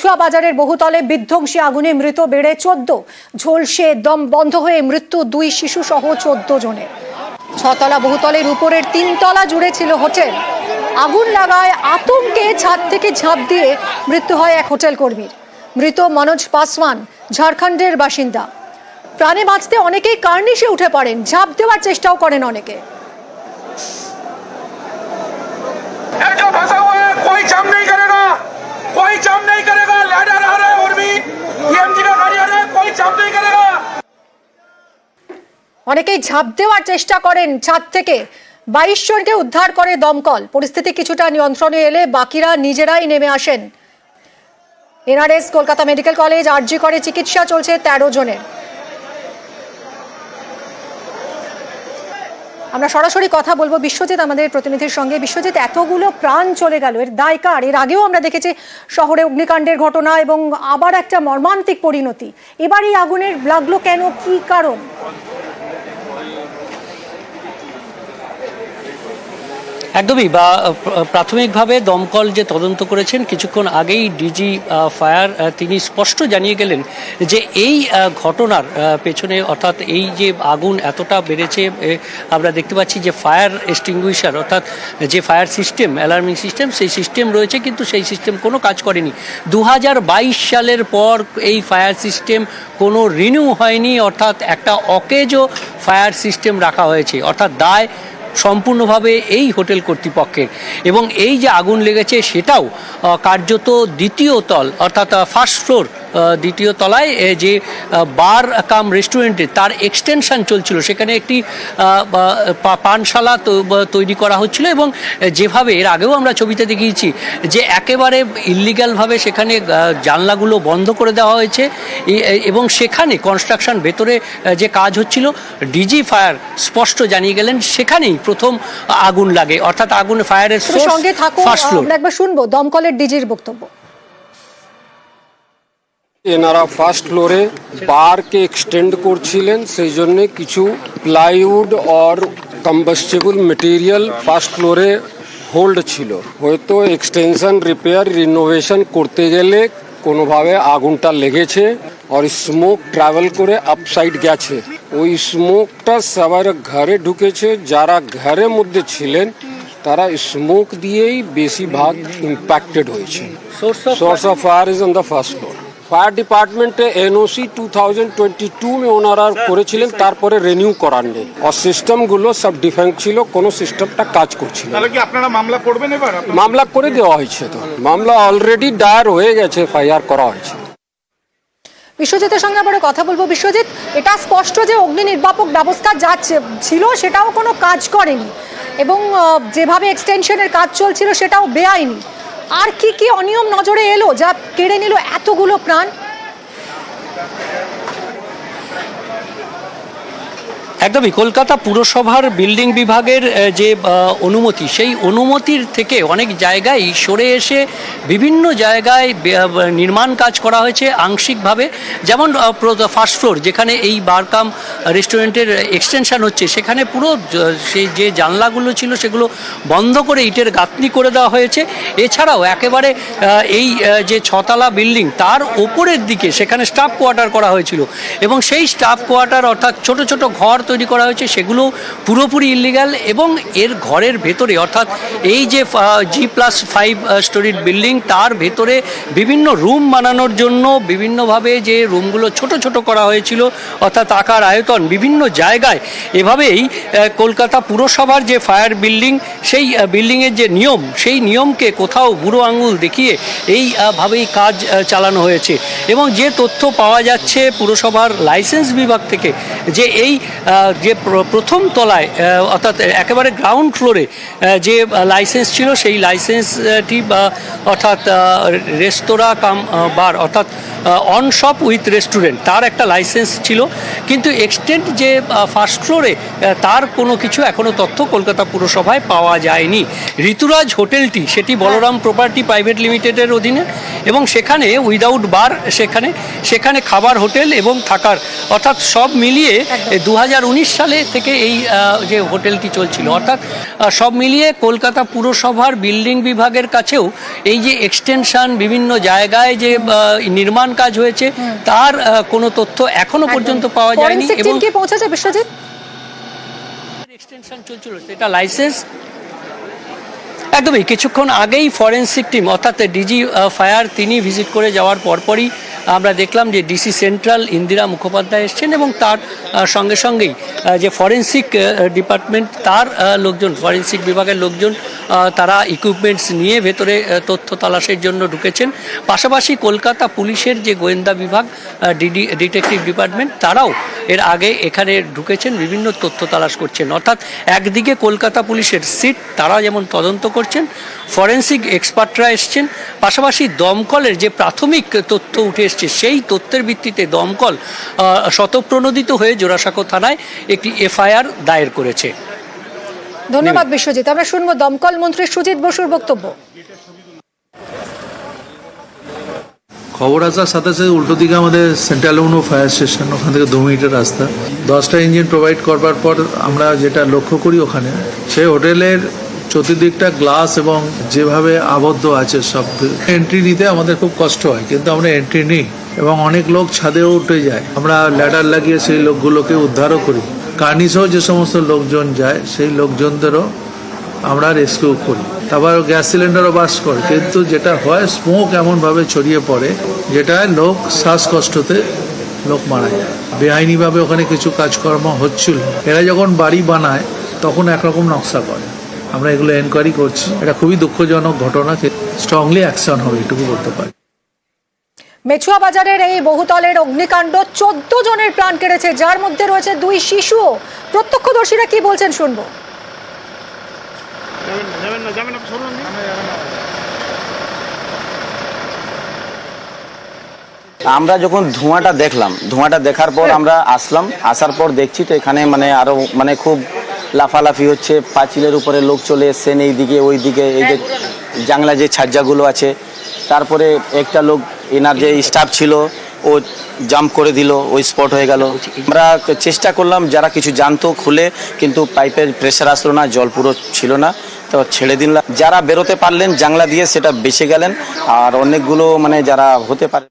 কচুয়া বাজারের বহুতলে বিধ্বংসী আগুনে মৃত বেড়ে চোদ্দ ঝলসে দম বন্ধ হয়ে মৃত্যু দুই শিশু সহ চোদ্দ জনের ছতলা বহুতলের উপরের তিনতলা জুড়ে ছিল হোটেল আগুন লাগায় আতঙ্কে ছাদ থেকে ঝাঁপ দিয়ে মৃত্যু হয় এক হোটেল কর্মীর মৃত মনোজ পাসওয়ান ঝাড়খণ্ডের বাসিন্দা প্রাণে বাঁচতে অনেকেই কার্নিশে উঠে পড়েন ঝাঁপ দেওয়ার চেষ্টাও করেন অনেকে ये जो फंसा हुआ है कोई जम नहीं करेगा অনেকেই ঝাঁপ দেওয়ার চেষ্টা করেন ছাদ থেকে। বাইশ জনকে উদ্ধার করে দমকল। পরিস্থিতি কিছুটা নিয়ন্ত্রণে এলে বাকিরা নিজেরাই নেমে আসেন। NRS, Kolkata medical college R G করে চিকিৎসা চলছে তেরো জনের। আমরা সরাসরি কথা বলব বিশ্বজিৎ, আমাদের প্রতিনিধির সঙ্গে। বিশ্বজিৎ, এতগুলো প্রাণ চলে গেল। এর দায় কার? এর আগেও আমরা দেখেছি শহরে অগ্নিকাণ্ডের ঘটনা এবং আবার একটা মর্মান্তিক পরিণতি। এবার এই আগুনের লাগল কেন? কি কারণ? একদমই, বা প্রাথমিকভাবে দমকল যে তদন্ত করেছেন, কিছুক্ষণ আগেই ডিজি ফায়ার তিনি স্পষ্ট জানিয়ে গেলেন যে এই ঘটনার পেছনে অর্থাৎ এই যে আগুন এতটা বেড়েছে আমরা দেখতে পাচ্ছি যে ফায়ার এক্সটিংগুইশার, অর্থাৎ যে ফায়ার সিস্টেম, অ্যালার্মিং সিস্টেম, সেই সিস্টেম রয়েছে, কিন্তু সেই সিস্টেম কোনো কাজ করেনি। দু হাজার বাইশ সালের পর এই ফায়ার সিস্টেম কোনো রিনিউ হয়নি, অর্থাৎ একটা অকেজো ফায়ার সিস্টেম রাখা হয়েছে, অর্থাৎ দায় সম্পূর্ণভাবে এই হোটেল কর্তৃপক্ষের। এবং এই যে আগুন লেগেছে সেটাও কার্যত দ্বিতীয় তল, অর্থাৎ ফার্স্ট ফ্লোর দ্বিতীয় তলায় যে বার কাম রেস্টুরেন্টে তার এক্সটেনশন চলছিল। সেখানে একটি পানশালা তৈরি করা হচ্ছিল এবং যেভাবে এর আগেও আমরা ছবিতে দেখিয়েছি যে একেবারে ইলিগালভাবে সেখানে জানলাগুলো বন্ধ করে দেওয়া হয়েছে। এবং সেখানে কনস্ট্রাকশন ভেতরে যে কাজ হচ্ছিল ডিজি ফায়ার স্পষ্ট জানিয়ে গেলেন সেখানেই প্রথম আগুন লাগে। অর্থাৎ আগুন ফায়ারের সঙ্গে থাকো ফার্স্ট ফ্লোর। আমরা একবার শুনব দমকলের ডিজির বক্তব্য। এনারা ফার্স্ট ফ্লোরে বারকে এক্সটেন্ড করছিলেন সেই জন্য কিছু plywood or combustible material first ফ্লোরে হোল্ড ছিল। হয়তো এক্সটেনশন রিপেয়ার রিনোভেশন করতে গেলে কোনোভাবে আগুনটা লেগেছে আর স্মোক ট্রাভেল করে আপসাইড গেছে। ওই স্মোকটা সবার ঘরে ঢুকেছে যারা ঘরের মধ্যে ছিলেন তারা স্মোক দিয়েই বেশিরভাগ ইম্প্যাক্টেড হয়েছে। Source of fire is on the first floor fire ডিপার্টমেন্টে NOC two thousand twenty two May ওনারা করেছিলেন তারপরে রেনিউ করার নেই আর সিস্টেমগুলো সব ডিফেন্স ছিল কোনো সিস্টেমটা কাজ করছিল না। তাহলে কি আপনারা মামলা করবেন এবার? মামলা করে দেওয়া হয়েছে তো। মামলা অলরেডি দায়ের হয়ে গেছে এফআইআর করা হয়েছে। বিশ্বজিতের সঙ্গে আবারও কথা বলব। বিশ্বজিৎ এটা স্পষ্ট যে অগ্নি নির্বাপক ব্যবস্থা যা ছিল সেটাও কোনো কাজ করেনি। এবং যেভাবে এক্সটেনশনের কাজ চলছিল সেটাও বেআইনি। আর কি কি অনিয়ম নজরে এলো যা কেড়ে নিল এতগুলো প্রাণ? একদমই। কলকাতা পুরসভার বিল্ডিং বিভাগের যে অনুমতি, সেই অনুমতির থেকে অনেক জায়গায় সরে এসে বিভিন্ন জায়গায় নির্মাণ কাজ করা হয়েছে আংশিকভাবে। যেমন ফার্স্ট ফ্লোর যেখানে এই বারকাম রেস্টুরেন্টের এক্সটেনশন হচ্ছে, সেখানে পুরো সেই যে জানলাগুলো ছিল, সেগুলো বন্ধ করে ইটের গাঁথনি করে দেওয়া হয়েছে। এছাড়াও একেবারে এই যে ছতলা বিল্ডিং, তার ওপরের দিকে সেখানে স্টাফ কোয়ার্টার করা হয়েছিল। এবং সেই স্টাফ কোয়ার্টার অর্থাৎ ছোট ছোট ঘর তৈরি করা হয়েছে সেগুলো পুরোপুরি ইলিগাল এবং এর ঘরের ভেতরে অর্থাৎ এই যে জি প্লাস ফাইভ স্টোরির বিল্ডিং তার ভেতরে বিভিন্ন রুম বানানোর জন্য বিভিন্নভাবে যে রুমগুলো ছোট ছোট করা হয়েছিল অর্থাৎ আকার আয়তন বিভিন্ন জায়গায় এভাবেই কলকাতা পুরসভার যে ফায়ার বিল্ডিং সেই বিল্ডিংয়ের যে নিয়ম সেই নিয়মকে কোথাও বুড়ো আঙুল দেখিয়ে এই আহ, কাজ চালানো হয়েছে। এবং যে তথ্য পাওয়া যাচ্ছে পুরসভার লাইসেন্স বিভাগ থেকে যে এই যে প্র- প্রথম তলায় অর্থাৎ একেবারে গ্রাউন্ড ফ্লোরে যে লাইসেন্স ছিল সেই লাইসেন্সটি বা অর্থাৎ রেস্তোরাঁ কাম বার অর্থাৎ অন শপ উইথ রেস্টুরেন্ট তার একটা লাইসেন্স ছিল। কিন্তু এক্সটেন্ট যে ফার্স্ট ফ্লোরে তার কোনো কিছু এখনও তথ্য কলকাতা পুরসভায় পাওয়া যায়নি। ঋতুরাজ হোটেলটি সেটি বলরাম প্রপার্টি প্রাইভেট লিমিটেডের অধীনে এবং সেখানে উইদাউট বার সেখানে সেখানে খাবার হোটেল এবং থাকার অর্থাৎ সব মিলিয়ে দু হাজার সালে থেকে এই যে হোটেলটি চলছিল অর্থাৎ সব মিলিয়ে কলকাতা পুরসভার বিল্ডিং বিভাগের কাছেও এই যে এক্সটেনশন বিভিন্ন জায়গায় যে নির্মাণ কাজ হয়েছে তার কোনো তথ্য এখনও পর্যন্ত পাওয়া যায়নি এবং পৌঁছেছে বিশ্বজিৎ? এক্সটেনশন চলছিল সেটা লাইসেন্স একদমই কিছুক্ষণ আগেই ফরেন্সিক টিম অর্থাৎ ডিজি ফায়ার তিনি ভিজিট করে যাওয়ার পরপরই আমরা দেখলাম যে ডিসি সেন্ট্রাল ইন্দিরা মুখোপাধ্যায় এসছেন এবং তার সঙ্গে সঙ্গেই যে ফরেন্সিক ডিপার্টমেন্ট, তার লোকজন, ফরেন্সিক বিভাগের লোকজন তারা ইকুইপমেন্টস নিয়ে ভেতরে তথ্য তালাশের জন্য ঢুকেছেন। পাশাপাশি কলকাতা পুলিশের যে গোয়েন্দা বিভাগ ডিডি, ডিটেকটিভ ডিপার্টমেন্ট, তারাও এর আগে এখানে ঢুকেছেন, বিভিন্ন তথ্য তালাশ করছেন। অর্থাৎ একদিকে কলকাতা পুলিশের সিট, তারা যেমন তদন্ত করছেন, ফরেন্সিক এক্সপার্টরা এসছেন, পাশাপাশি দমকলের যে প্রাথমিক তথ্য উঠে এসছে। সেই তথ্যের ভিত্তিতে দমকল আহ, শতপ্রণোদিত হয়ে জোড়াসাঁকো থানায় একটি এফআইআর দায়ের করেছে। ধন্যবাদ বিশ্বজিৎ। আমরা শুনব দমকল মন্ত্রী সুজিত বসুর বক্তব্য। খবর আসার সাথে সাথে উল্টো দিকে আমাদের সেন্ট্রাল উনো ফায়ার স্টেশন ওখান থেকে দু মিনিটের রাস্তা। দশটা ইঞ্জিন প্রোভাইড করবার পর আমরা যেটা লক্ষ্য করি ওখানে সেই হোটেলের চতুর্দিকটা গ্লাস এবং যেভাবে আবদ্ধ আছে সব এন্ট্রি নিতে আমাদের খুব কষ্ট হয়, কিন্তু আমরা এন্ট্রি নিই এবং অনেক লোক ছাদেও উঠে যায়। আমরা ল্যাডার লাগিয়ে সেই লোকগুলোকে উদ্ধারও করি। কার্নিসেও যে সমস্ত লোকজন যায়, সেই লোকজনদেরও আমরা রেস্কিউ করি। তারপর গ্যাস সিলিন্ডারও বাস করে, কিন্তু যেটা হয় স্মোক এমনভাবে ছড়িয়ে পড়ে যেটা লোক শ্বাসকষ্টতে লোক মারা যায়। বেআইনিভাবে ওখানে কিছু কাজকর্ম হচ্ছিল। এরা যখন বাড়ি বানায়, তখন একরকম নকশা করে। আমরা এগুলো এনকোয়ারি করছি। এটা খুবই দুঃখজনক ঘটনা স্ট্রংলি অ্যাকশন হবে এটুকু বলতে পারি। মেছুয়া বাজারের এই বহুতলের অগ্নিকাণ্ড চোদ্দ জনের প্রাণ কেড়েছে। যার মধ্যে রয়েছে দুই শিশু প্রত্যক্ষদর্শীরা কি বলছেন শুনব। আমরা যখন ধোঁয়াটা দেখলাম ধোঁয়াটা দেখার পর আমরা আসলাম। আসার পর দেখছি তো এখানে মানে আরও মানে খুব লাফালাফি হচ্ছে, পাঁচিলের উপরে লোক চলে এসছেন এই দিকে ওই দিকে এই যে জাংলা যে ছাজ্জাগুলো আছে। তারপরে একটা লোক, এনার যে স্টাফ ছিল, ও জাম্প করে দিল, ওই স্পট হয়ে গেল। আমরা চেষ্টা করলাম, যারা কিছু জানতো খুলে, কিন্তু পাইপের প্রেশার আসলো না, জল পুরো ছিল না। তো ছেড়ে দিলাম। যারা বেরোতে পারলেন জাংলা দিয়ে সেটা বেঁচে গেলেন। আর অনেকগুলো মানে যারা হতে পারে